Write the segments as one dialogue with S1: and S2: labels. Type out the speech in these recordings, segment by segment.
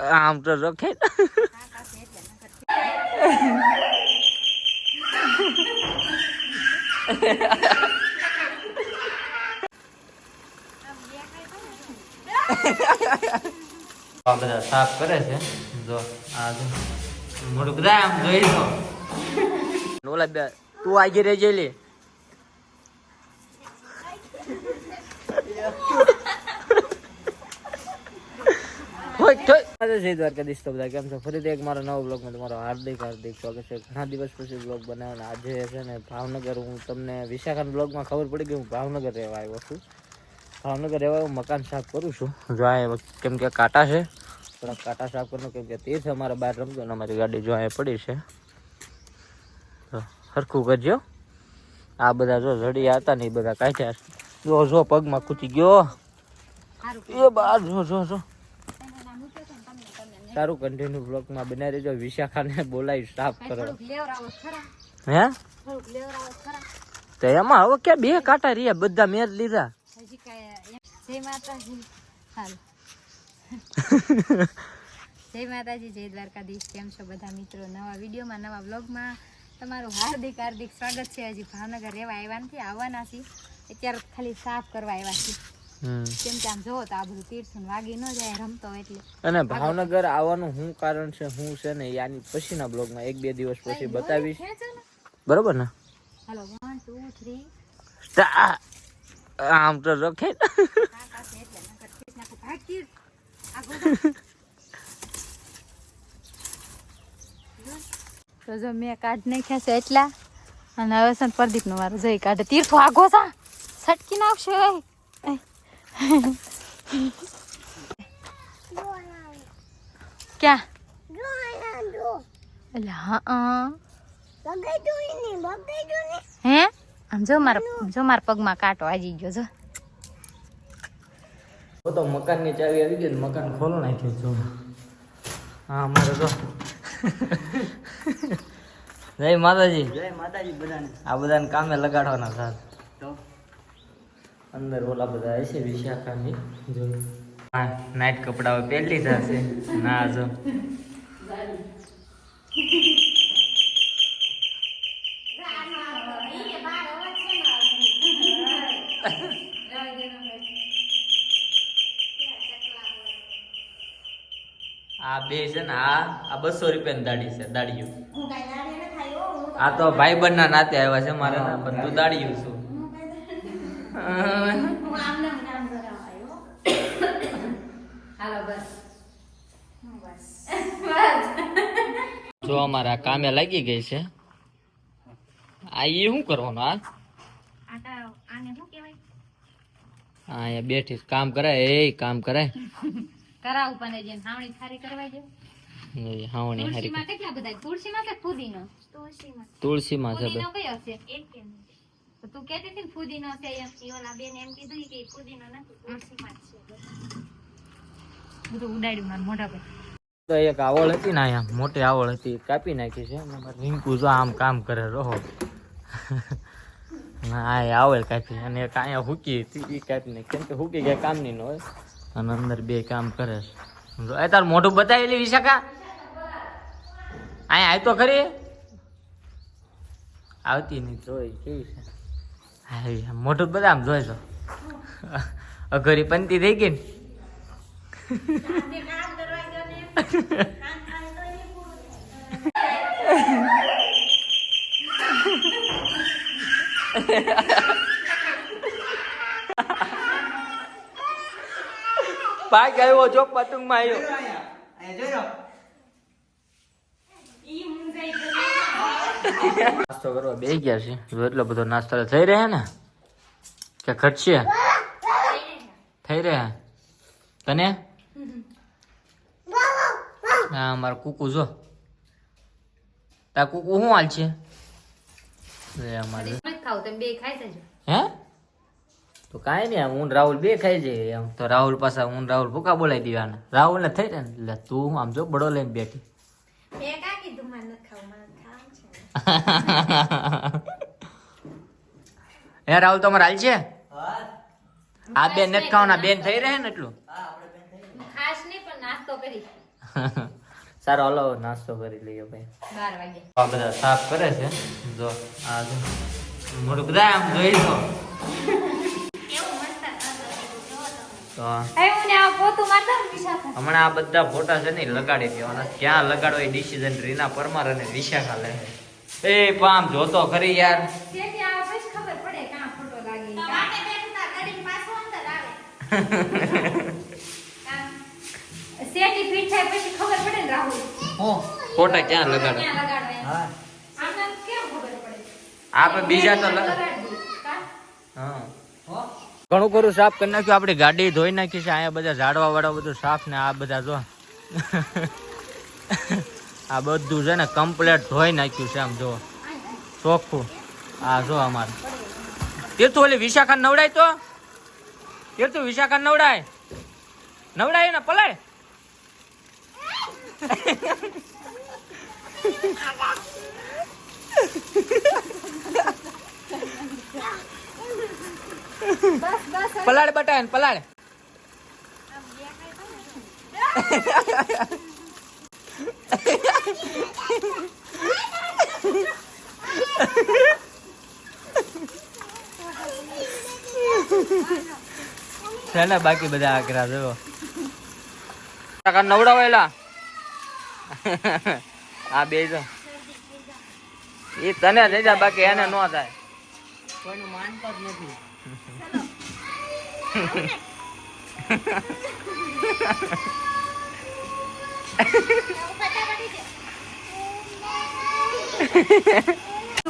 S1: આમ તો રખે. આ બધા સાફ કરે છે. જો આ જો. મોઢું બધા આમ જોઈ લો. ઓલા બે તું આગે રહેજે લે હોય તો આજે જય દ્વારકાધીશ તો બધા કેમ છો? ફરીથી એક મારો નવો બ્લોગમાં તમારો હાર્દિક હાર્દિક સ્વાગત છે. ઘણા દિવસ પછી બ્લોગ બનાવ્યો આજે છે ને ભાવનગર હું તમને વિશાખાના બ્લોગમાં ખબર પડી ગઈ હું ભાવનગર રહેવા આવ્યો છું. ભાવનગર રહેવા હું મકાન સાફ કરું છું. જો આ કેમ કે કાંટા છે થોડા કાંટા સાફ કરવાનું કેમ કે તીર્થ અમારા બહાર રમતો અને અમારી ગાડી જો અહીંયા પડી છે. તો સરખું કરજો. આ બધા જો જડિયા હતા ને એ બધા કાઢ્યા જો જો પગમાં ખૂચી ગયો. એ બાર જો જો જો
S2: એનું નામ મૂક્યો છે ને તમે તમે ને.
S1: સારું કન્ટિન્યુ બ્લોગમાં બનાવી દેજો. વિશાખાને બોલાવી સાફ કરો. હે?
S2: તો
S1: એમાં હવે ક્યાં બે કાંટા રહ્યા? બધા મેં જ લીધા.
S2: જય માતાજી. હાલ. જય માતાજી જય દ્વારકાધીશ. કેમ છો બધા મિત્રો? નવા વિડીયોમાં નવા બ્લોગમાં તમારું હાર્દિક હાર્દિક સ્વાગત છે. હજી ભાવનગર રહેવા આવ્યા નથી આવવાના છીએ. અત્યારે ખાલી સાફ કરવા આવ્યા છીએ. કેમ કે આમ જોવો તો આ બધું તીરસું વાગી ન જાય રમતો એટલે.
S1: અને ભાવનગર આવવાનું શું કારણ છે શું છે ને આની પછીના બ્લોગમાં એક બે દિવસ પછી બતાવીશ. બરોબર ને?
S2: હાલો
S1: સ્ટા- આમ તો રખે.
S2: તો જો મેં કાઢ નાખ્યા છે એટલા. અને હવે છે ને પ્રદીપનો વારો જઈ કાઢે. તીર્થો આગો સા સટકી નાખશે. ક્યાં હા હે? આમ જો મારા જો મારા પગમાં કાંટો આવી ગયો જો.
S1: તો તો મકાનની ચાવી આવી ગઈ મકાન ખોલો નાખ્યું જો. હા મારે તો જય માતાજી.
S3: જય માતાજી બધાને.
S1: આ બધાને કામે લગાડવાના સાથ.
S3: તો?
S1: અંદર ઓલા બધા હશે વિશાખાની. જો. હા નાઇટ કપડાઓ પહેરી થશે ના જો. આ બે છે ને આ આ બસો રૂપિયાની દાડી છે દાડીઓ આ તો ભાઈબંધ ના નાતે આવ્યા છે મારે પણ તું દાડીયું છું.
S2: હાલો બસ
S1: જો અમારા કામે લાગી ગઈ છે. આ એ શું કરવાનું આ? અહીંયા બેઠી કામ કરાય એ કામ કરાય.
S2: કરાવું પણ જેમ હાવણી ખારી કરવા
S1: એ હાવણી હારી
S2: કેટલા બધા તુલસીમાં કે ફુદીનો? તુલસીમાં
S1: તુલસીમાં છે
S2: એક કે તો તું કહેતી હતી ને ફુદીનો છે એમ. ઓલા બેન એમ કીધું કે ફુદીનો નથી તુલસીમાં છે. બધું ઉડાડ્યું મારા મોઢા પર.
S1: તો એક આવળ હતી ને અહીંયા મોટી આવળ હતી કાપી નાખી છે. અને રિંકુ જો આમ કામ કરે રહો. ના એ આવળ કાપી અને એક અહીંયા હુકી હતી એ કાપી નાખી. કેમ કે હુકી ગયા કામની ન હોય. અને અંદર બે કામ કરે છે. એ તાર મોઢું બતાવેલી વિશાખા? અહીંયા આવી તો ખરી. આવતી નહીં જોઈ કેવી છે? હા એ મોઢું બધા આમ જોઈ છો અઘરી પંતી થઈ ગઈ ને પાક આવ્યો ચોક પતંગમાં આવ્યો
S3: અહીંયા જોઈ
S1: નાસ્તો કરવા. બે ગયા છે. એટલો બધો નાસ્તો થઈ રહ્યા ને? કે ઘટશે? થઈ રહ્યા? તને? હા મારા કુકુ જો. તા કુકુ શું હાલ છે? હે? તો કાંઈ નહીં હું રાહુલ બે ખાઈ જઈએ. એમ તો રાહુલ પાસે હું રાહુલ ભૂકા બોલાવી દેવાના. રાહુલ ને થઈ ને? તું આમ જો બડો લઈને બેઠી
S2: એ કા કીધું મારે નથી ખાવું મારે ખાવું છે
S1: હે રાહુલ તમારે હાલ છે? આ બેન નથી ખાવાના બેન થઈ રહે ને એટલું?
S3: હા આપણે બેન થઈ
S2: ખાસ નહીં પણ નાસ્તો કરી.
S1: સારો હલો નાસ્તો કરી લઈએ ભાઈ.
S2: બાર વાગે.
S1: આ બધા સાફ કરે છે. જો આ જો. મોટું બધા આમ જોઈ લો. તો હમણાં આ બધા ફોટા છે ને લગાડી દેવાના. ક્યાં લગાડો એ ડિસિઝન રીના પરમાર અને વિશાખા લે. એ પામ જોતો ખરી યાર.
S2: તેથી આ પછી ખબર પડે કાં ફોટો લાગે ઈ કાં. કાં. શેઠી ફીટ થાય પછી ખબર પડે ને રાહુલ.
S1: ફોટા ક્યાં લગાડે? હા.
S2: આમને કેમ ખબર પડે?
S1: આપણે બીજા તો લગ-
S2: લગાડી
S1: હા. ઘણું ખરું સાફ કરી નાખ્યું. આપણી ગાડી ધોઈ નાખી છે. અહીંયા બધા ઝાડવા વાળા બધું સાફ ને આ બધા જો. આ બધું છે ને કમ્પ્લેટ ધોઈ નાખ્યું છે આમ જો. ચોખ્ખું. આ જો અમારે. તીર્થુ ઓલી વિશાખા નવડાય તો? તીર્થુ વિશાખા નવડાય? નવડાય ને પલાય પલાળ બટાય પલાળ. છે ને બાકી બધા આકરા જો કાકા નવડાવેલા આ બે જો. એ તને લઈ જાય બાકી એને નો થાય.
S3: કોઈનું માનતો જ નથી.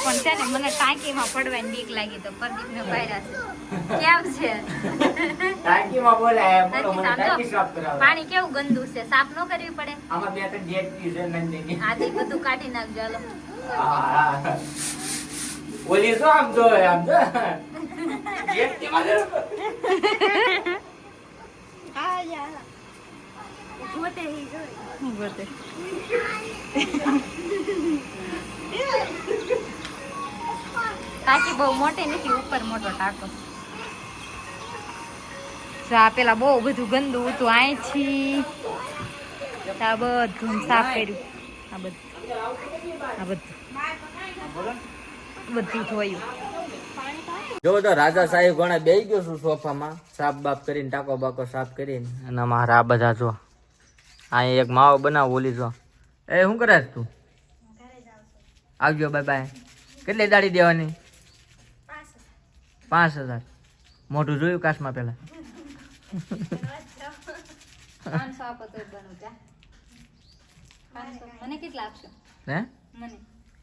S2: પણ છે ને મને ટાંકીમાં પડવાની બીક લાગી તો પ્રદીપને પાડ્યા છે. કેમ છે?
S1: બોલાય બોલો મને
S2: ટાંકી
S1: ટાંકી સાફ
S2: સમજો
S1: કરાવો.
S2: પાણી કેવું ગંદુ છે? સાફ ન કરવી પડે?
S1: આમાં બે ત્રણ જેટકી છે નંદીની.
S2: આથી બધું કાઢી નાખજો હાલો.
S1: ઓલી શું આમ જો આમ જો? જો.
S2: ટાંકી બહુ મોટી નથી ઉપર મોટો ટાંકો. આ પેલા બહુ બધું ગંદુ હતું અહીંથી આ બધું સાફ કર્યું. આ બધું. આ બધું. બધું ધોયું.
S1: જો તો રાજા સાહેબ ઘણા બેહી ગયો છું સોફામાં. સાફ બાફ કરીને ટાકો બાકો સાફ કરીને. અને મારા આ બધા જો અહીં એક માવો બનાવો, ઓલી જો. એ શું કરે તું? આવજો, બાય બાય. કેટલી દાડી દેવાની? પાંચ હજાર. મોઢું જોયું કાશમાં પેલા?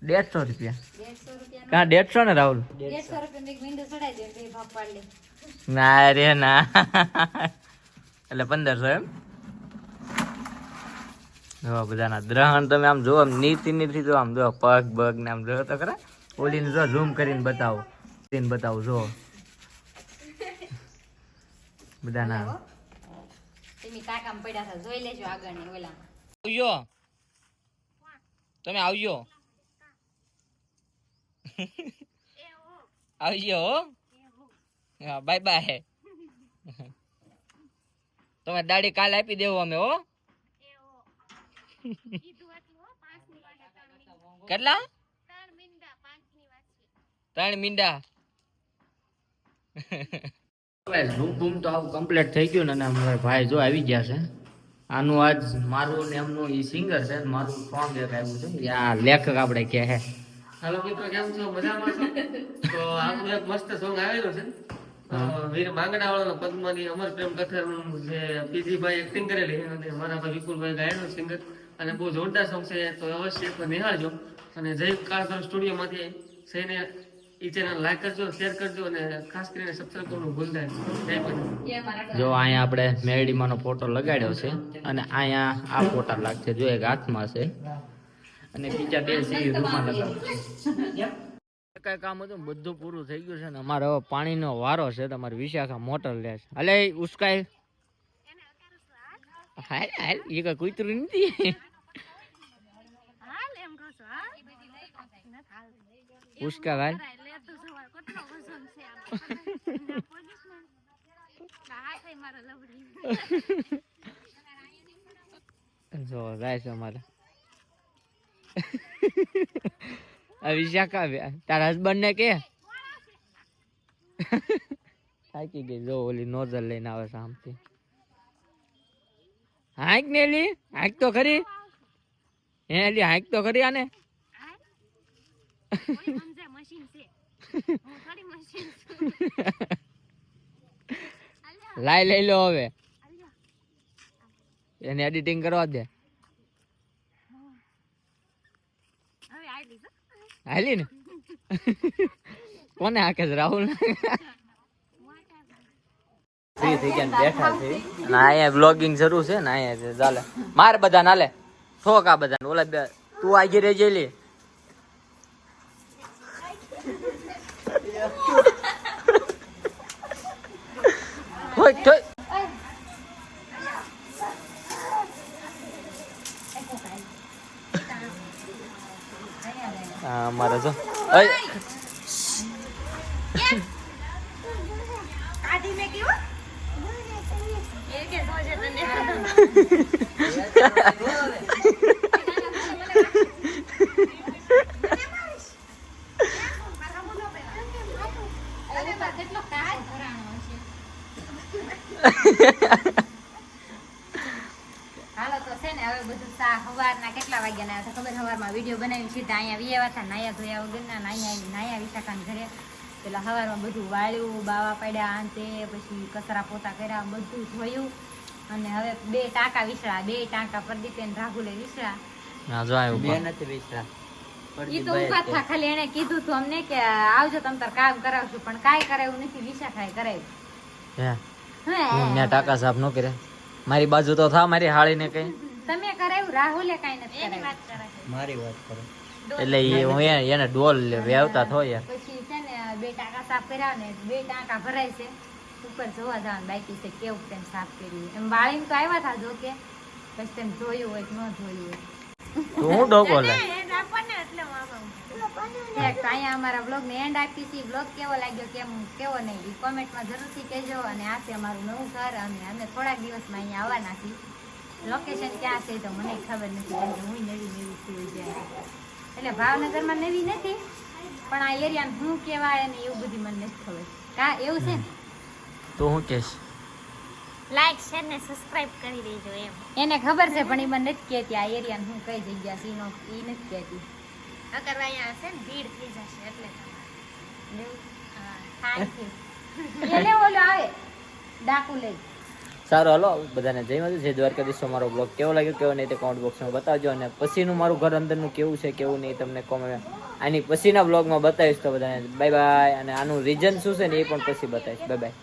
S1: દેડસો રૂપિયા. કાં દેડસો ને, રાહુલ? ના, રે ના. એટલે પંદરસો એમ? જો બધાના દ્રહણ. તમે આમ જો આમ નીતિ નીતિ જો આમ જો પગ બગ ને આમ જો તો ખરા? ઓલીને જો ઝૂમ કરીને બતાવો. કરીને બતાવો જો બધાના.
S2: તમે ટાંકામાં પડ્યા હતા જોઈ લેજો આગળ ને ઓલામાં
S1: આવજો. તમે આવજો. આવજો હો. હા બાય બાય. તમે દાડી કાલ આપી દેવો અમે હો. કેટલા? ત્રણ મીંડા. ઝૂમ બૂમ તો આવું કમ્પ્લીટ થઈ ગયું ને અને અમારા ભાઈ જો આવી ગયા છે. આનું આજ મારું ને એમનું એ સિંગર છે ને મારું સોંગ એક આવ્યું છે. આ લેખક આપણે કે હે
S4: હેલો મિત્રો કેમ છો? મજામાં છો? તો આપણું એક મસ્ત સોંગ આવેલું છે. વીર માંગડા વાળાનો પદ્માની અમર પ્રેમ કથાનું જે પીજીભાઈ એક્ટિંગ કરેલી અને મારા ભાઈ વિપુલભાઈ ગાયનો સિંગર અને બહુ જોરદાર સોંગ છે તો અવશ્ય એકવાર નિહાળજો. અને જય કાળધર સ્ટુડિયોમાંથી થઈને ઈ ચેનલ લાઈક કરજો શેર કરજો અને ખાસ કરીને સબસ્ક્રાઇબ કરવાનું ભૂલતા નહીં.
S1: જો અહીંયા આપણે મેરડીમાંનો ફોટો લગાડ્યો છે અને અહીંયા આ ફોટા લાગશે જો એક હાથમાં છે. અને બીજા બે છે ઈ રૂમમાં લગાવ્યા કઈ કામ હતું બધું પૂરું થઈ ગયું છે ને અમારે હવે પાણીનો વારો છે તમારી વિશાખા મોટર લે છે. અલે ઉસકાય. ઉસ્કાય હાલ હાલ એ કઈ કૂતરું નથી. ઉસ્કા ભાઈ જો જાય છે અમારે વિશાખા તારા હસબન્ડ ને કે થાકી ગઈ જો ઓલી નોઝલ લઈને આવે છે આમથી હાંક ને એલી હાંક તો ખરી હે એલી હાંક તો ખરી આને લાઈ લઈ લો હવે. એને એડિટિંગ કરવા દે. હાલી ને? કોને હાકે છે રાહુલ બેઠા છે. અને અહીંયા બ્લોગિંગ જરૂર છે ને અહીંયા ચાલે. માર બધા નાલે ઠોક આ બધા ઓલા બે તું આગી રહેજે હોય ઠોક હા અમારે જો.
S2: હાલો તો છે ને હવે બધું સા સવારના કેટલા વાગ્યાના આવ્યા ખબર સવારમાં વીડિયો બનાવીને સીધા અહીંયા વિયેવા હતા નાયા ધોયા વગરના નાયા નાયા વિશાખાને ઘરે. પેલા સવારમાં બધું વાળ્યું બાવા પડ્યા આ તે પછી કચરા પોતા કર્યા બધું ધોયું. અને હવે બે ટાંકા વિસળા બે ટાંકા પ્રદીપેન રાહુલે વિસળા
S1: ના જો આવ્યું
S3: બે નથી વિસરા.
S2: ઈ તો ઊભા થા ખાલી એને કીધું તું અમને કે આવજો તમ તાર કામ કરાવશું પણ કાંઈ કરાવ્યું નથી વિશાખાએ કરાવ્યું.
S1: હું? ત્યાં ટાકા સાફ ન કરે મારી બાજુ તો થા મારી હાળીને કઈ.
S2: તમે કરાયું રાહુલે કઈ નથી કરે
S3: મારી વાત કરો.
S1: એટલે એ હું એને ડોલ વેવતા થો યાર
S2: પછી છે ને બે ટાંકા સાફ કર્યા ને બે ટાંકા ભરાય છે. ઉપર જોવા જવાનું બાકી છે કેવું તેમ સાફ કર્યું. એમ વાળીને તો આવ્યા હતા જો કે પછી તેમ જોયું હોય ન જોયું હોય.
S1: તું હું ડોકો લે
S2: એટલે અહીંયા અમારા બ્લોગ ને એન્ડ આપી છે બ્લોગ કેવો લાગ્યો કેમ કેવો નહીં? એ કોમેન્ટમાં જરૂરથી કહેજો અને આ છે અમારું નવું ઘર અને અમે થોડાક દિવસમાં અહીંયા આવવાના છીએ. લોકેશન ક્યાં છે તો મને ખબર નથી કારણ કે હું નવી નવી છું જાય એટલે ભાવનગરમાં નવી નથી પણ આ એરિયાને શું કહેવાય અને એવું બધી મને નથી ખબર. કા એવું છે? ને
S1: તું શું કેસ
S5: લાઈક શેર ને સબસ્ક્રાઇબ કરી દેજો એમ.
S2: એને ખબર છે પણ એ મને નથી કહેતી. આ એરિયાને હું કઈ જગ્યા છે એનો એ નથી કહેતી.
S5: અગર અહીંયા હશે ને ભીડ થઈ જશે એટલે.
S2: એને ઓલો આવે ડાકુ લઈ.
S1: સારું હલો બધાને જય માતા જય દ્વારકાધીશ. મારો બ્લોગ કેવો લાગ્યો કેવો નહીં તે કોમેન્ટ બોક્સમાં બતાવજો. અને પછીનું મારું ઘર અંદરનું કેવું છે કેવું નહીં તમને કોમેન્ટ આની પછીના બ્લોગમાં બતાવીશ તો બધાને. બાય બાય અને આનું રીઝન શું છે ને એ પણ પછી બતાવીશ. Bye bye